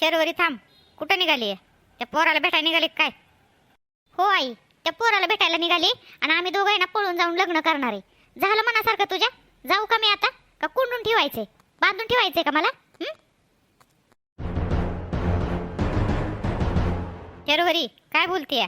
शर्वरी थांब. कुठं निघाली त्या पोराला भेटायला निघाली काय? हो आई त्या पोराला भेटायला निघाली आणि आम्ही दोघं ना पळून जाऊन लग्न करणार आहे. झालं मनासारखं तुझ्या? जाऊ का मी आता? का कुंडून ठेवायचे बांधून ठेवायचे का मला? हं? शर्वरी काय बोलतेय?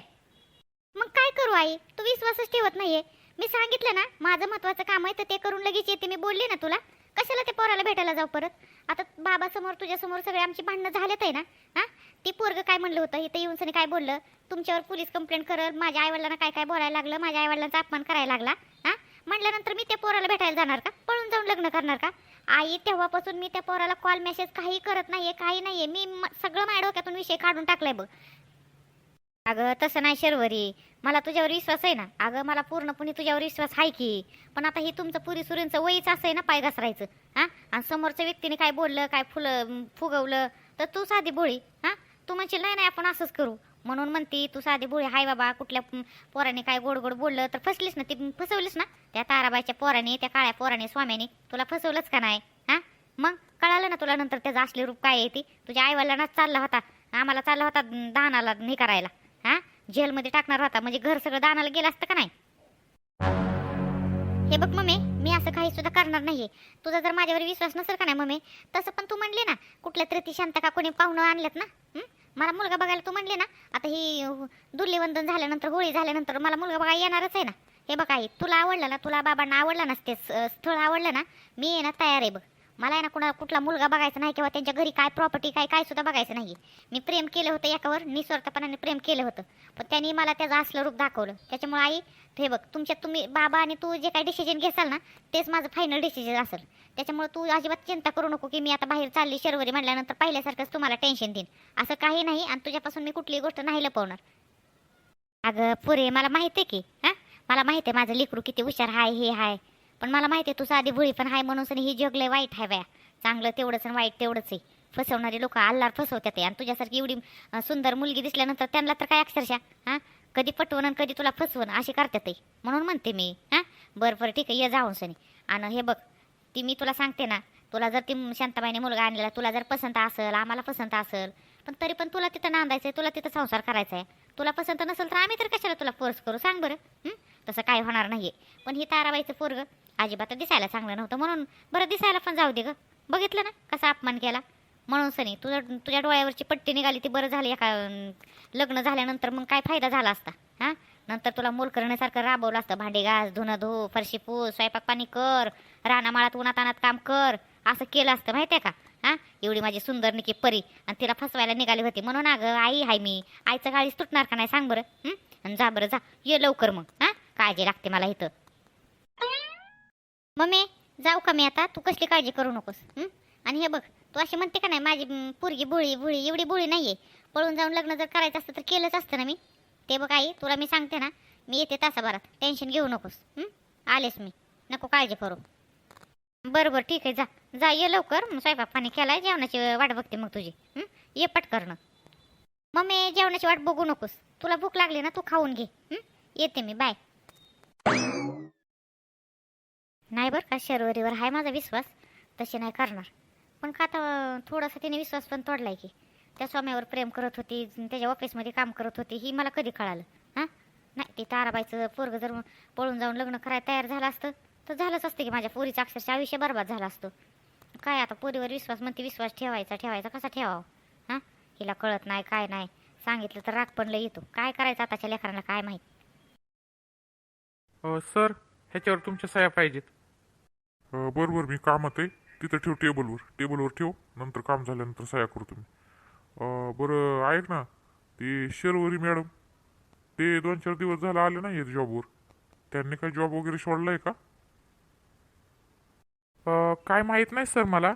मग काय करू आई? तू विश्वासच ठेवत नाहीये. मी सांगितलं ना माझं महत्वाचं काम आहे तर ते करून लगेच येते. मी बोलले ना तुला. कशाला ते पोराला भेटायला जाऊ परत? आता बाबासमोर तुझ्यासमोर सगळे आमची भांडणं झालेत आहे ना? हा? ती पोरग काय म्हणलं होतं? इथं येऊन सनी काय बोललं? तुमच्यावर पोलीस कंप्लेंट करल माझ्या आईवडिलांना काय काय बोलायला लागलं? माझ्या आईवडिलांचा अपमान करायला लागला? हा? म्हटल्यानंतर मी त्या पोराला भेटायला जाणार का? पळून जाऊन लग्न करणार का? आई तेव्हापासून मी त्या पोराला कॉल मेसेज काही करत नाही आहे काही नाही आहे मी म- सगळं माझ्या डोक्यातून विषय काढून टाकलाय बघ. अगं तसं नाही शर्वरी. मला तुझ्यावर विश्वास आहे ना? अगं मला पूर्णपणे तुझ्यावर विश्वास आहे की. पण आता हे तुमचं पुरी सुरींचं वयच असं आहे ना पाय घसरायचं हां? आणि समोरच्या व्यक्तीने काय बोललं काय फुलं फुगवलं तर तू साधी बोळी हां? तू म्हणशील नाही नाही आपण असंच करू. म्हणून म्हणती तू साधी बोळी हाय बाबा कुठल्या पोराने काय गोड गोड बोललं तर फसलीस ना ती फसवलीस ना? त्या ताराबाईच्या पोराने त्या काळ्या पोराने स्वाम्याने तुला फसवलंच का नाही हां? मग कळालं ना तुला नंतर त्याचं असले रूप काय आहे ती? तुझ्या आईवाल्यांनाच चालला होता आम्हाला चालला होता दानाला हे करायला. जेलमध्ये टाकणार होता. म्हणजे घर सगळं दानाला गेलं असतं का नाही? हे बघ मम्मी मी असं काही सुद्धा करणार नाहीये. तुझा जर माझ्यावर विश्वास नसेल का नाही मम्मी तसं पण तू म्हणली ना कुठल्या तरी ती शांत का कोणी पाहुणं आणल्यात ना? मला मुलगा बघायला तू म्हणली ना आता ही अह, झाल्यानंतर होळी झाल्यानंतर मला मुलगा बघायला येणारच आहे ना. हे बघ आई तुला आवडलं ना तुला बाबांना आवडलं ना ते स- स्थळ आवडलं ना मी आहे ना तयार आहे बघ. मला आहे ना कुणा कुठला मुलगा बघायचा नाही किंवा त्यांच्या घरी काय प्रॉपर्टी काय काय सुद्धा बघायचं नाही मी प्रेम केलं होतं एकावर निस्वार्थपणाने प्रेम केलं होतं. पण त्यांनी मला त्याचं असलं रूप दाखवलं. त्याच्यामुळे आई हे बघ तुमच्यात तुम्ही बाबा आणि तू जे काही डिसिजन घेसाल ना तेच माझं फायनल डिसिजन असेल. त्याच्यामुळे तू अजिबात चिंता करू नको की मी आता बाहेर चालली शर्वरी म्हटल्यानंतर पहिल्यासारखंच तुम्हाला टेन्शन देईन. असं काही नाही आणि तुझ्यापासून मी कुठलीही गोष्ट नाही लपवणार. अगं पुरे मला माहिती आहे की हां? मला माहिती आहे माझं लेकरू किती हुशार हाय हे हाय. पण मला माहिती आहे तू साधी भुळी पण आहे म्हणून सनी ही जग लय वाईट आहे बाया. चांगलं तेवढंच आणि वाईट तेवढंच आहे. फसवणारी लोक आल्लार फसवतात आहे. आणि तुझ्यासारखी एवढी सुंदर मुलगी दिसल्यानंतर त्यांना तर काय अक्षरशः हां? कधी पटवण आणि कधी तुला फसवण अशी करतात आहे. म्हणून म्हणते मी हां? बरं बरं ठीक आहे ये जाऊन सनी. आणि हे बघ ती मी तुला सांगते ना तुला जर ती शांताबाईने मुलगा आणलेला तुला जर पसंत असेल आम्हाला पसंत असेल पण तरी पण तुला तिथं नांदायचं आहे तुला तिथं संसार करायचा आहे तुला पसंत नसेल तर आम्ही तर कशाला तुला फोर्स करू? सांग बरं. तसं काय होणार नाहीये. पण ही ताराबाईचं पोरग अजिबात दिसायला चांगलं नव्हतं म्हणून बरं दिसायला पण जाऊ दे ग. बघितलं ना कसा अपमान केला? म्हणून सनी तुझ्या तुझ्या डोळ्यावरची पट्टी निघाली ती बरं झाली एका लग्न झाल्यानंतर मग काय फायदा झाला असता? हां? नंतर तुला मोल करण्यासारखं राबवलं असतं. भांडे घास धुणं धु फरशी पूस स्वयंपाक पाणी कर रानामाळात उन्हातानात काम कर. असं केलं असतं माहिती आहे का? हां? एवढी माझी सुंदर निकी परी. आणि तिला फसवायला निघाली होती. म्हणून अगं आई हाय मी. आईचं काळीच तुटणार का नाही सांग बरं आणि जा बरं जा. ये लवकर मग हां? काळजी लागते मला इथं. मम्मी जाऊ का मी आता? तू कसली काळजी करू नकोस आणि हे बघ तू अशी म्हणते का नाही माझी पोरगी बुळी बुळी एवढी बुळी आहे पळून जाऊन लग्न जर करायचं असतं तर केलंच असतं ना मी. ते बघ आई तुला मी सांगते ना मी येते तासाभरात. टेन्शन घेऊ नकोस आलेस मी. नको काळजी करू. बरं बरं ठीक आहे जा. जा ये लवकर. मग स्वयंपाक पाणी केलाय जेवणाची वाट बघते मग तुझी. ये पटकरणं मम्मी जेवणाची वाट बघू नकोस. तुला भूक लागली ना तू खाऊन घे. येते मी बाय. नाही बरं का शर्वरीवर आहे माझा विश्वास. तसे नाही करणार. पण का आता थोडासा तिने विश्वास पण तोडलाय की. त्या स्वाम्यावर प्रेम करत होती त्याच्या ऑफिसमध्ये काम करत होती ही मला कधी कळालं. हां? नाही ते ताराबाईचं पोरग जर पळून जाऊन लग्न करायला तयार झालं असतं तर झालंच असतं की माझ्या पोरीचं अक्षरशः आयुष्य बरबाद झालं असतं. काय आता पोरीवर विश्वास म्हणते विश्वास ठेवायचा ठेवायचा कसा ठेवावा? हां? हिला कळत नाही काय नाही. सांगितलं तर राग पण लय येतो. काय करायचं आताच्या लेकरांना काय माहीत? अ, सर ह्याच्यावर तुमच्या सह्या पाहिजेत. अ, बरं बरं मी कामात आहे. तिथं ठेव टेबलवर. टेबलवर ठेव नंतर काम झाल्यानंतर सह्या करतो मी अ, बरं ऐक ना. ते शेरवरी मॅडम ते दोन चार दिवस झाला आले नाही जॉबवर त्यांनी काय जॉब वगैरे सोडलाय का? अ, काय माहीत नाही सर मला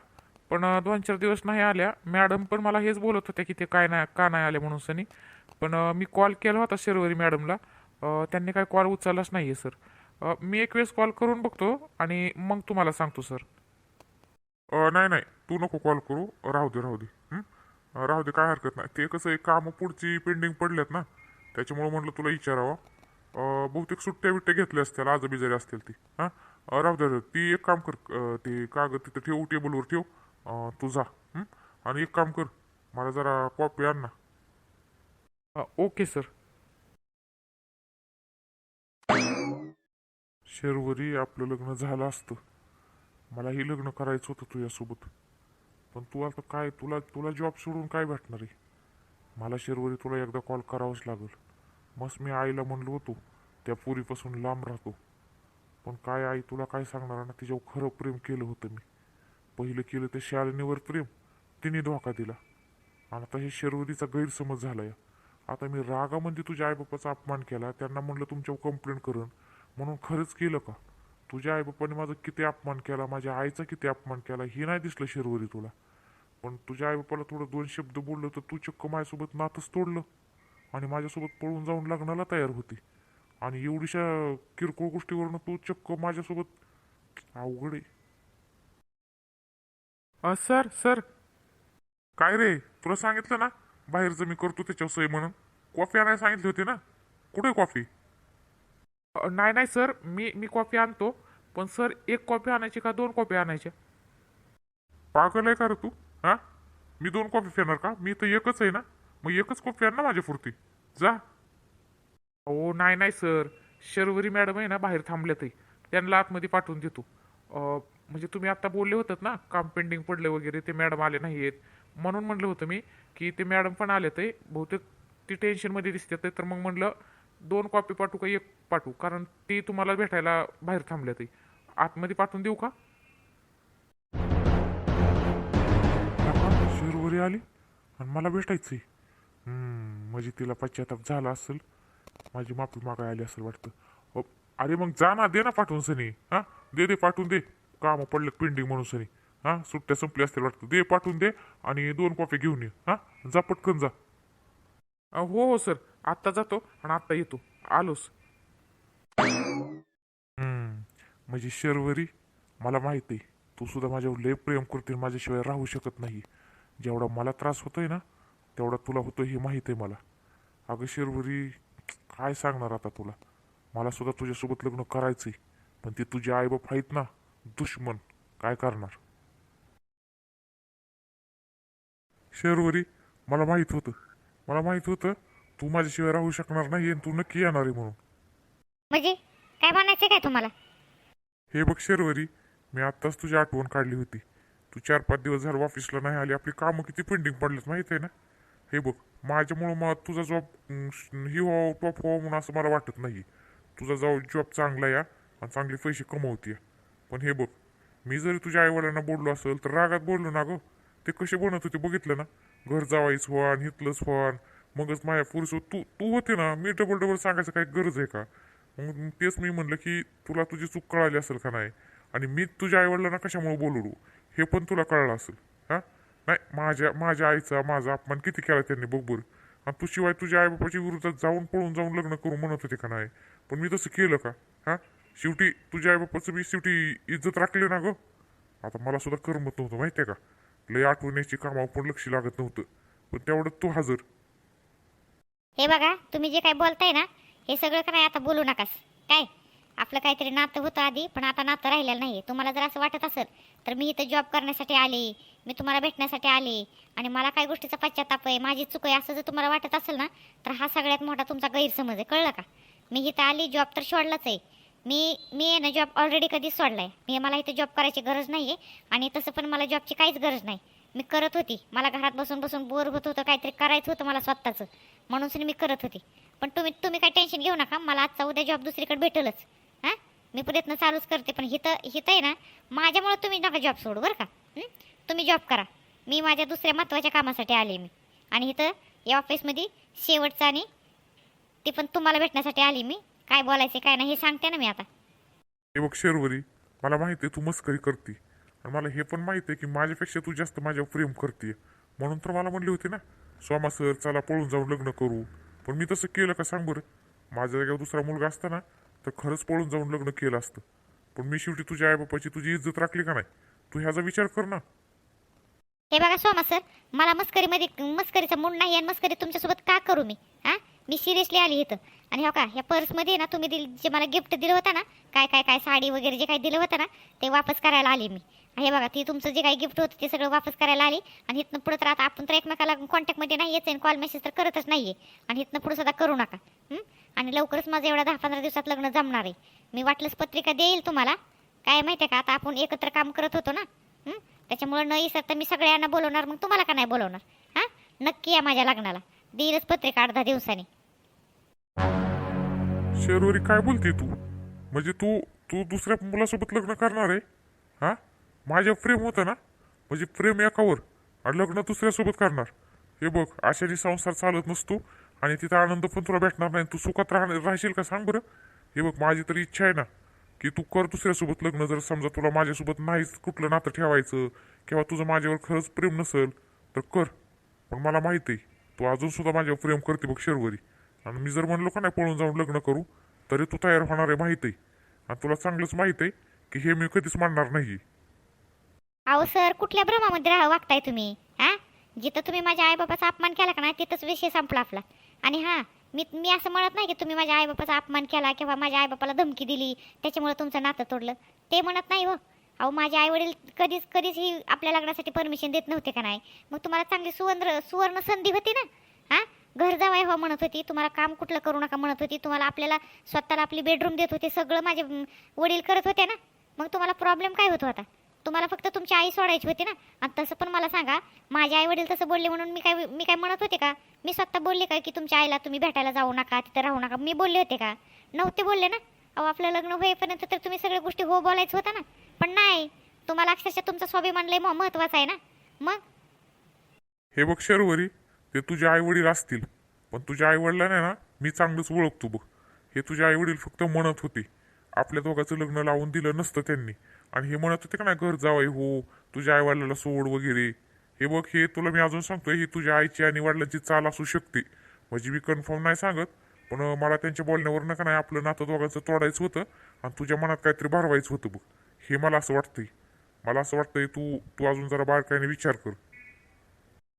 पण अ, दोन चार दिवस नाही आल्या. मॅडम पण मला हेच बोलत होत्या की ते काय नाही का नाही आले म्हणून सनी. पण अ, मी कॉल केला होता शेरवरी मॅडमला. अ, त्यांनी काय कॉल उचललाच नाही आहे सर. अ, मी एक वेळेस कॉल करून बघतो आणि मग तुम्हाला सांगतो सर. अ, नाही नाही. तू नको कॉल करू. राहू दे राहू दे. हं? अ, राहू दे काय हरकत नाही. ते कसं आहे कामं पुढची पेंडिंग पडल्यात ना. त्याच्यामुळं म्हटलं तुला विचारावं. अ, बहुतेक सुट्ट्या बिट्ट्या घेतल्या असतील आज बिजारी असतील ती. हां? राहू दे. ती एक काम कर अ, ते कागद तिथं ठेव टेबलवर ठेव. अ, तू जा हं? आणि एक काम कर मला जरा कॉपी आण ना. Okay sir. शेरवरी आपलं लग्न झालं असतं. मलाही लग्न करायचं होतं तुझ्यासोबत. पण तू आता काय तुला तुला जॉब सोडून काय भेटणार आहे? मला शेरवरी तुला एकदा कॉल करावाच लागेल. मस्त मी आईला म्हणलो होतो त्या पुरीपासून लांब राहतो. पण काय आई तुला काय सांगणार? ना तिच्यावर खरं प्रेम केलं होतं मी. पहिलं केलं ते शालिनीवर प्रेम तिने धोका दिला. आणि आता हे शर्वरीचा गैरसमज झालाय. आता मी रागामध्ये तुझ्या आईबापाचा अपमान केला त्यांना म्हणलं तुमच्यावर कंप्लेंट करण म्हणून खरंच केलं का? तुझ्या आईबापाने माझा किती अपमान केला माझ्या आईचा किती अपमान केला हे नाही दिसलं शर्वरी तुला. पण तुझ्या आईबापाला थोडं दोन शब्द बोललं तर तू चक्क माझ्यासोबत नातच तोडलं. आणि माझ्यासोबत पळून जाऊन लग्नाला तयार होती. आणि एवढीशा किरकोळ गोष्टीवरनं तू चक्क माझ्यासोबत अवघड आहे. Sir sir. काय रे तुला सांगितलं ना? बाहेरचं मी करतो त्याच्यावर सही म्हणून. कॉफी आणायला सांगितली होती ना? कुठे कॉफी? नाही नाही सर. मी मी कॉफी आणतो. पण सर एक कॉफी आणायची का दोन कॉफी आणायच्या? पागल आहे का रे तू? हा? मी दोन कॉफी फेणार का? मी तर एकच आहे ना? मग एकच कॉफी आण ना माझ्या पुरती जा. अहो नाही नाही सर. शर्वरी मॅडम आहे ना बाहेर थांबल्यात आहे. त्यांना आतमध्ये पाठवून देतो. म्हणजे तुम्ही आता बोलले होतात ना काम पेंडिंग पडले वगैरे ते मॅडम आले नाही आहेत. म्हणून म्हणलं होतं मी की ते मॅडम पण आले आहे. बहुतेक ती टेन्शनमध्ये दिसतात तर मग म्हणलं दोन कॉपी पाठवू का एक पाठवू? कारण ती तुम्हाला भेटायला बाहेर थांबल्यात आहे. आतमध्ये पाठवून देऊ का? शिरवरी आली. आणि मला भेटायचंय. हम्म, म्हणजे तिला पश्चाताप झाला असेल. माझी माफी मागाय आली असेल वाटतं. अरे मग जा ना दे ना पाठवून सनी. हा? दे दे पाठवून दे. काम पडलं पेंडिंग म्हणून सनी. हा? सुट्ट्या संपल्या असतील वाटतं. दे पाठवून दे आणि दोन कॉफी घेऊन ये. हां? जा पटकन जा. हो हो सर. आत्ता जातो आणि आत्ता येतो. आलोस हम्म, म्हणजे शर्वरी मला माहीत आहे. तू सुद्धा माझ्यावर लय प्रेम करते माझ्याशिवाय राहू शकत नाही. जेवढा मला त्रास होतोय ना तेवढा तुला होतो हे माहीत आहे मला. अगं शर्वरी काय सांगणार आता तुला? मला सुद्धा तुझ्यासोबत लग्न करायचंय पण ते तुझे आईबाप आहेत ना दुश्मन. काय करणार? शर्वरी मला माहीत होतं. मला माहीत होतं तू माझ्याशिवाय राहू शकणार नाही आणि तू नक्की येणार आहे म्हणून. म्हणजे काय म्हणायचं काय तुम्हाला? हे बघ शेरवरी मी आत्ताच तुझी आठवण काढली होती. तू चार पाच दिवस झालं ऑफिसला नाही आली आपली कामं किती पेंडिंग पडलेत माहीत आहे ना? हे बघ माझ्यामुळं मग तुझा जॉब ही हो, व्हावं टॉप हो म्हणून असं मला वाटत नाही तुझा जाऊ जॉब चांगला या आणि चांगले पैसे कमवते पण हे बघ मी जरी तुझ्या आईवडिलांना बोललो असेल तर रागात बोललो ना गं. ते कसे बनत होते बघितलं ना? घर जावायच व्हान हितलंच व्हान मगच माझ्या पुरुष तू तू होते ना मी डबल डबल सांगायचं काही गरज आहे का? मग तेच मी म्हणलं की तुला तुझी चूक कळाली असेल का नाही? आणि मी तुझ्या आईवडिलांना कशामुळे बोलवू हे पण तुला कळलं असेल. नाही माझ्या माझ्या आईचा माझा अपमान किती केला त्यांनी बघबर आणि तू शिवाय तुझ्या आईबापाच्या विरोधात जाऊन पळून जाऊन लग्न करू म्हणत होते का नाही? पण मी तसं केलं का? हा? शेवटी तुझ्या आईबापाचं मी शेवटी इज्जत राखली ना गं? आता मला सुद्धा करमत नव्हतं माहिती आहे का? लय आठवण्याची कामावर पण लक्ष लागत नव्हतं. पण तेवढं तू हजर. हे बघा तुम्ही जे काय बोलताय ना हे सगळं काय आता बोलू नकास. काय? आपलं काहीतरी नातं होतं आधी पण आता नातं राहिलेलं नाही तुम्हाला जर असं वाटत असेल तर मी इथं जॉब करण्यासाठी आले मी तुम्हाला भेटण्यासाठी आले आणि मला काय गोष्टीचा पश्चाताप आहे माझी चूक आहे असं जर तुम्हाला वाटत असेल ना तर हा सगळ्यात मोठा तुमचा गैरसमज आहे. कळलं का? मी इथं आली जॉब तर सोडलाच आहे. मी मी आहे ना जॉब ऑलरेडी कधीच सोडला आहे मी मला इथं जॉब करायची गरज नाही आहे आणि तसं पण मला जॉबची काहीच गरज नाही. मी करत होती. मला घरात बसून बसून बोर होत होतं काहीतरी करायचं होतं मला स्वतःचं. म्हणून मी करत होती. पण तुम्ही तुम्ही काही टेन्शन घेऊ नका. मला आजचा उद्या जॉब दुसरीकडे भेटेलच. मी प्रयत्न चालूच करते पण हिथं हिथं आहे ना माझ्यामुळे तुम्ही नका जॉब सोडू बरं का. तुम्ही जॉब करा. मी माझ्या दुसऱ्या महत्त्वाच्या कामासाठी आले मी. आणि इथं या ऑफिसमध्ये शेवटचं आणि ते पण तुम्हाला भेटण्यासाठी आली मी. काय बोलायचे काय नाही हे सांगते ना मी आता. हे बघ शेरवरी मला माहिती आहे तू मस्करी करते. आणि मला हे पण माहिती आहे की माझ्यापेक्षा तू जास्त माझ्यावर प्रेम करते म्हणून तर मला म्हणले होती ना सोमा सर चला पळून जाऊन लग्न करू. पण मी तसं केलं का सांग बरं? माझ्या जागेवर दुसरा मुलगा असताना तर खरंच पळून जाऊन लग्न केलं असतं. पण मी शेवटी तुझ्या आईबापाची तुझी इज्जत राखली का नाही? तू ह्याचा विचार कर ना. हे बघा सोमा सर मला मस्करीमध्ये मस्करीचा मूड नाही आणि मस्करी तुमच्यासोबत का करू मी? हां मी सिरियसली आली इथं. आणि हो का ह्या पर्समध्ये ना तुम्ही दिल जे मला गिफ्ट दिलं होतं ना काय काय काय साडी वगैरे जे काय दिलं होतं ना ते वापस करायला आली मी. हे बघा ती तुमचं जे काही गिफ्ट होतं ते सगळं वापस करायला आली. आणि इथनं पुढं तर आता आपण तर एकमेकाला कॉन्टॅक्टमध्ये नाही येते कॉल मेसेज तर करतच नाहीये. आणि इथनं पुढं सुद्धा करू नका. आणि लवकरच माझं एवढ्या दहा पंधरा दिवसात लग्न जमणार आहे. मी वाटलंच पत्रिका देईल तुम्हाला. काय माहिती आहे का आता आपण एकत्र काम करत होतो ना. त्याच्यामुळं नाही न इसरता मी सगळ्यांना बोलवणार मग तुम्हाला का नाही बोलवणार? हां? नक्की या माझ्या लग्नाला. देईलच पत्रिका अर्धा दिवसाने दिवसांनी. शेरवरी काय बोलते तू? म्हणजे तू तू दुसऱ्या मुलासोबत लग्न करणार आहे? हा? माझ्या प्रेम होतं ना? म्हणजे प्रेम एकावर आणि लग्न दुसऱ्यासोबत करणार. हे बघ अशाने संसार चालत नसतो आणि तिथं आनंद पण तुला भेटणार नाही. तू सुखात राहणार राहशील का सांग बरं? हे बघ माझी तरी इच्छा आहे ना की तू कर दुसऱ्यासोबत लग्न. जर समजा तुला माझ्यासोबत नाहीच कुठलं नातं ठेवायचं किंवा तुझं माझ्यावर खरंच प्रेम नसेल तर कर. पण मला माहिती आहे तू अजून सुद्धा माझ्यावर प्रेम करते बघ शेरवरी. आणि मी जर म्हणलो का नाही पळून जाऊन लग्न करू तरी तू तयार होणार आहे माहिती आहे. आणि तुला चांगलंच माहीत आहे की हे मी कधीच मानणार नाही अहो सर कुठल्या भ्रमामध्ये राहा वागताय तुम्ही? हां? जिथं तुम्ही माझ्या आईबापाचा अपमान केला का ना तिथंच विषय संपला आपला. आणि हां मी मी असं म्हणत नाही की तुम्ही माझ्या आईबापाचा अपमान केला किंवा माझ्या आईबापाला धमकी दिली त्याच्यामुळे तुमचं नातं तोडलं. ते म्हणत नाही हो. अहो माझे आईवडील कधीच कधीच ही आपल्या लग्नासाठी परमिशन देत नव्हते का नाही? मग तुम्हाला चांगली सुवर्ण सुवर्ण संधी होती ना? हां? घर जावाय हो म्हणत होती तुम्हाला काम कुठलं करू नका म्हणत होती तुम्हाला आपल्याला स्वतःला आपली बेडरूम देत होते सगळं माझे वडील करत होते ना? मग तुम्हाला प्रॉब्लेम काय होत होता? तुम्हाला फक्त तुमची आई सोडायची होती ना? आणि तसं पण मला सांगा माझे आई वडील तसं बोलले म्हणून मी काय मी काय म्हणत होते का? मी स्वतः बोलले का की तुमच्या आईला तुम्ही भेटायला जाऊ नका तिथं राहू नका. मी बोलले होते का? नव्हते बोलले ना? अहो आपलं लग्न होईपर्यंत तर तुम्ही सगळ्या गोष्टी हो बोलायचं होता ना? पण नाही तुम्हाला अक्षरशः तुमचा स्वाभिमान लय महत्त्वाचा आहे ना? मग? हे बघ शर्वरी ते तुझे आई वडील असतील पण तुझ्या आई वडिलांना ना मी चांगलंच ओळखतो बघ. हे तुझे आई वडील फक्त म्हणत होते. आपल्या दोघांचं लग्न लावून दिलं नसतं त्यांनी. आणि हे म्हणत होते का नाही घर जावाई हो तुझ्या आईवडिलाला सोड वगैरे. हे बघ हे तुला मी अजून सांगतोय ही तुझ्या आईची आणि वडिलांची चाल असू शकते. म्हणजे मी कन्फर्म नाही सांगत पण मला त्यांच्या बोलण्यावरनं का नाही आपलं नातं दोघांचं तोडायचं होतं आणि तुझ्या मनात काहीतरी भरवायचं होतं बघ. हे मला असं वाटतंय. मला असं वाटतंय तू तू अजून जरा बारकाईने विचार कर.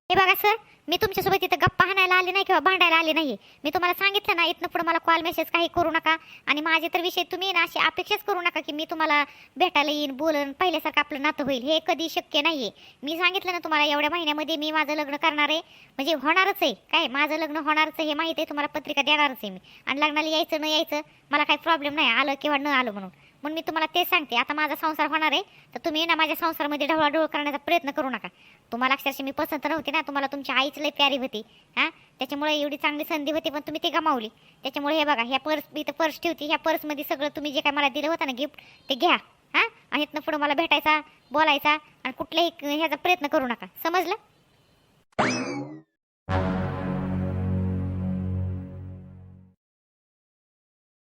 हे बघा सर मी तुमच्यासोबत इथं गप्पा हाणायला आले नाही किंवा भांडायला आले नाही. मी तुम्हाला सांगितलं ना इथनं पुढे मला कॉल मेसेज काही करू नका. आणि माझे तर विषय तुम्ही ना अशी अपेक्षाच करू नका की मी तुम्हाला भेटायला येईन बोलन पहिल्यासारखं आपलं नातं होईल. हे कधी शक्य नाहीये. मी सांगितलं ना तुम्हाला एवढ्या महिन्यामध्ये मी माझं लग्न करणार आहे. म्हणजे होणारच आहे. काय? माझं लग्न होणारच आहे हे माहिती आहे. तुम्हाला पत्रिका देणारच आहे मी. आणि लग्नाला यायचं न यायचं मला काही प्रॉब्लेम नाही. आलं किंवा न आलं म्हणून. म्हणून मी तुम्हाला तेच सांगते आता माझा संसार होणार आहे तर तुम्ही ना माझ्या संसारमध्ये ढवळाढवळ करण्याचा प्रयत्न करू नका. तुम्हाला अक्षरशः मी पसंत नव्हती ना तुम्हाला तुमच्या आईच लई प्यारी होती हां? त्याच्यामुळे एवढी चांगली संधी होती पण तुम्ही ती गमावली. त्याच्यामुळे हे बघा ह्या पर्स मी इथं पर्स ठेवती ह्या पर्समध्ये सगळं तुम्ही जे काय मला दिलं होतं ना गिफ्ट ते घ्या हां? आणि इथनं पुढं मला भेटायचा बोलायचा आणि कुठल्याही ह्याचा प्रयत्न करू नका. समजलं?